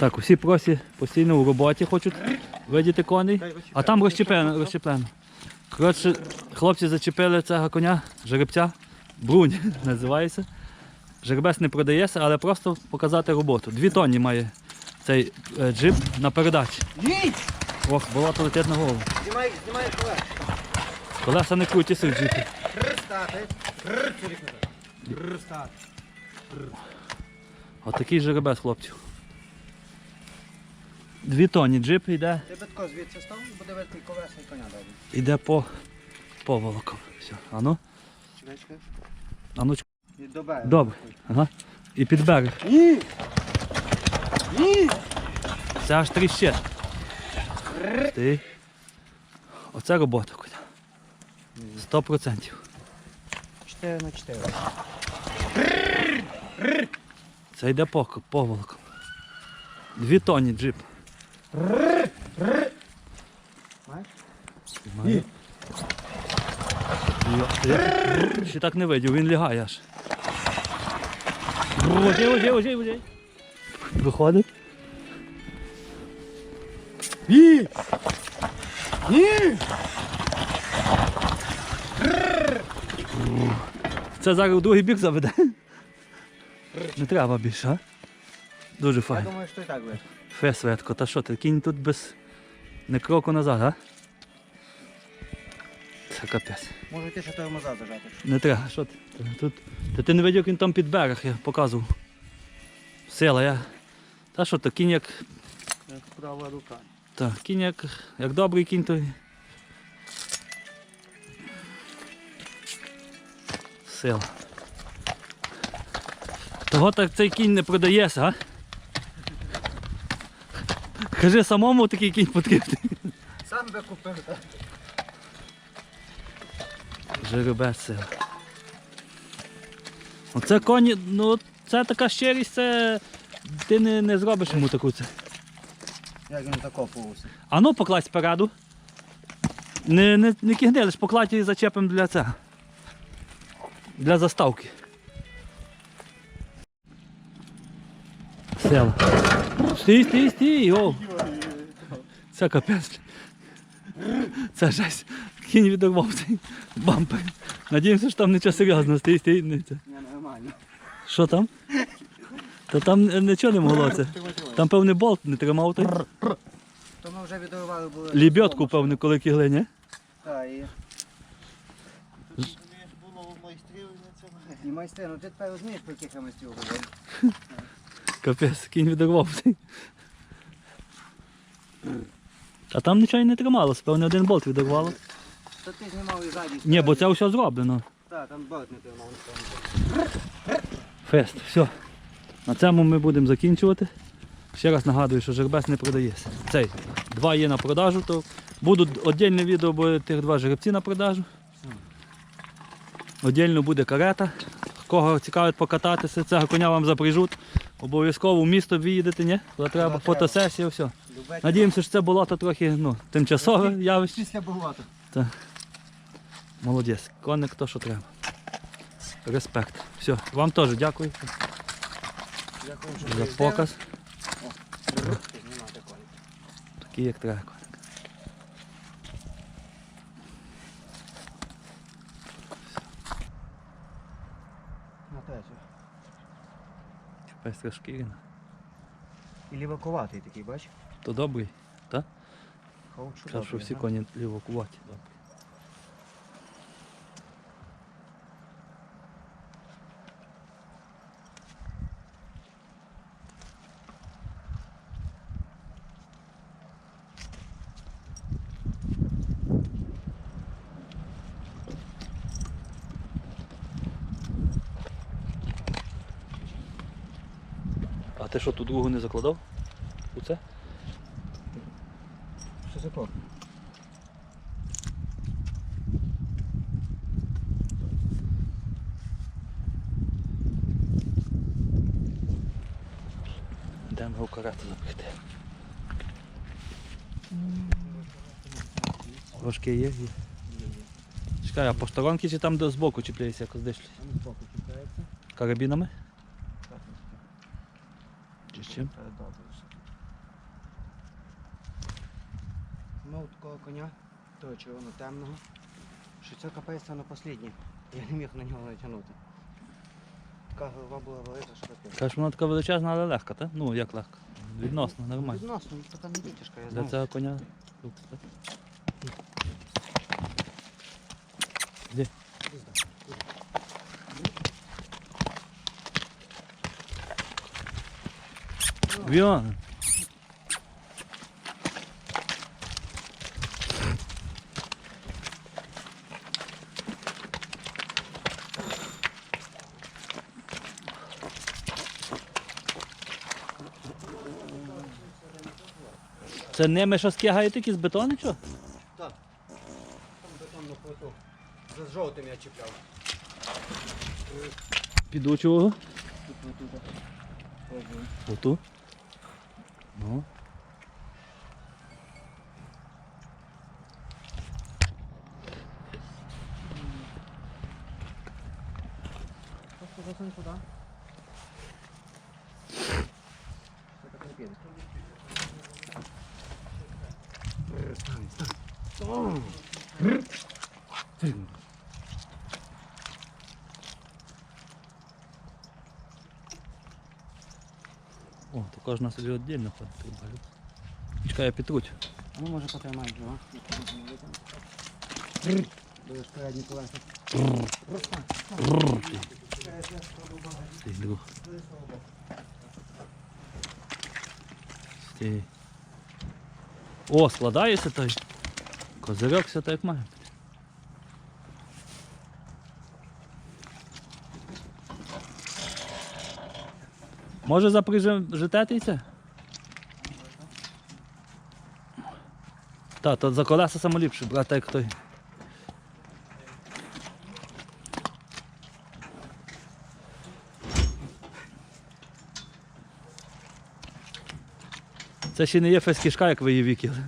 Так, усі просі постійно у роботі хочуть видіти коней, а там розчеплено, розчеплено. Коротше, хлопці зачепили цього коня, жеребця, брунь називається. Жеребець не продається, але просто показати роботу. Дві тонні має цей е, джип на передачі. Ох, болото летить на голову. Знімай, знімай колес. Колеса не крутяться в джипі. Отакий жеребець, хлопців. Дві тонні джип йде, Ти би тако звідси став, буде видно колеса і коня добре. йде по поволокам. Все. Ану, Чекай, чекай. ану, І до берега. Добре. Ага. І під берег. Ні! Ні! Це аж тріще. Ти. Оце робота коня. Сто процентів. 4 на 4. Це йде по поволоком. Дві тонні джип. Ще так не видів, він лягає аж. Воді, воді, воді, воді. Виходить. Ні! Ні! Це зараз у другий бік заведе. Не треба більше, а? Дуже Я думаю, що і так буде. Фе, Светко, та що ти, кінь тут без не кроку назад, а? Це капець. Може ти ще того назад зажати. Не треба, що ти? Тут, та ти не видів, він там під берег, я показував. Сила, я. Та що то кінь як. Як права рука. Та, кінь як, як добрий кінь, то. Сила. Того так цей кінь не продається, а? Кажи самому такий кінь потрібний. Сам би купив, так? Жеребець сила. Оце коні, ну це така щирість, це ти не, не зробиш йому таку це. Як він закопувався. А ну покладь спереду. Не, не, не кигни, лиш покладь її зачепимо для цього. Для заставки. Села. Стій, стій, стій, о. Це капець. Це жесть. Кінь відорвав цей бампер. Надіємося, що там нічого серйозного. Стій, стій. Не, нормально. Що там? Та там нічого не могло це. Там певний болт не тримав той. То ми вже відривали були. Лібьотку, певне, коли кігли, ні? Так, і... було майстрів на цьому. І майстер, ну ти тепер розумієш, про яких я майстрів говорю. Капець, кінь відорвав. А там нічого не трималося, певне один болт відорвало. То ти знімав і ззаді. Ні, бо це все зроблено. Так, там болт не тримав. Фест, все. На цьому ми будемо закінчувати. Ще раз нагадую, що жеребець не продається. Цей. Два є на продажу, то будуть віддільне відео, бо тих два жеребці на продажу. Віддільно буде карета. Кого цікавить покататися, цього коня вам запряжуть. Обов'язково в місто виїдете, ні? Коли треба фотосесія, все. Надіємося, що це болото трохи ну, тимчасове явище. Після болота. Молодець, коник то, що треба. Респект. Все, вам теж дякую Дякую, за показ. Такий, як треба коник. На третю. Пестра шкірина. І лівакуватий такий, бач? То добрий, так? Хорошо, що всі коні лівокуваті. А ти що, ту другу не закладав? У це? Що за кок? Йдемо його карету запрягти. Рожки є? Є. Чекай, а по сторонки чи там до збоку чіпляється якось десь? Там збоку чіпляється. Карабінами? ближче. Е, Мав такого коня, того червоно темного, що це капець на останнє. Я не міг на нього натягнути. Така голова була велика, що таке. Кажеш, вона така величезна, але легка, так? Ну, як легка. Відносно, нормально. Відносно, ну, така не дітішка, я Для знаю. цього коня. Де? Віон. Це ними що скигають якісь бетони, що? Так. Там бетонну плиту. За жовтим я чіпляв. Піду чого? Оту. Ну. Просто засунь сюди. Це так О, то кожна собі віддільно ходить. труба, люкс. Чекай, я підтруть. А ну може потримай його. Будеш передні колеса. Стій, друг. Стій. О, складається той. Козирьок все так як має. Може запряжете це? Так, то за колеса самоліпше, брати як той. Це ще не є фескішка, як ви її вікіли.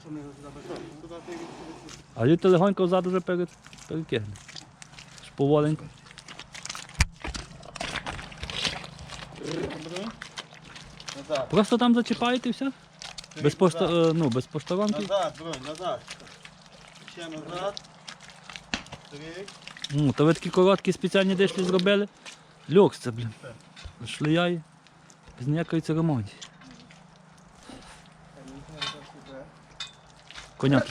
Що ми його сюди без Туди ти Назад. Просто там зачіпаєте і все? Без, пошта, е, ну, без поштаронки. Назад, бронь, назад. Ще назад. Три. Ну, то ви такі короткі спеціальні дишлі зробили. Люкс це, блін. Шліяє. Без ніякої церемонії. Коня.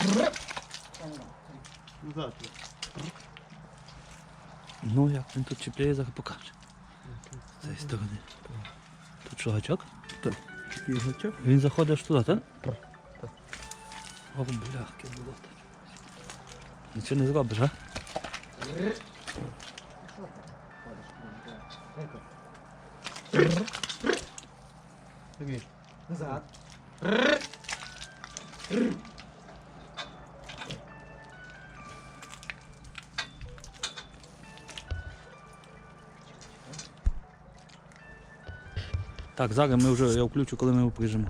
Назад. Ну як він тут чіпляє, зараз покаже. З цієї сторони. Тут що, гачок? Так. Такий гачок. Він заходить аж туди, так? Так. О, бляхки, було. Нічого не зробиш, а? Назад. Так, зараз ми вже я включу, коли ми його прижимо.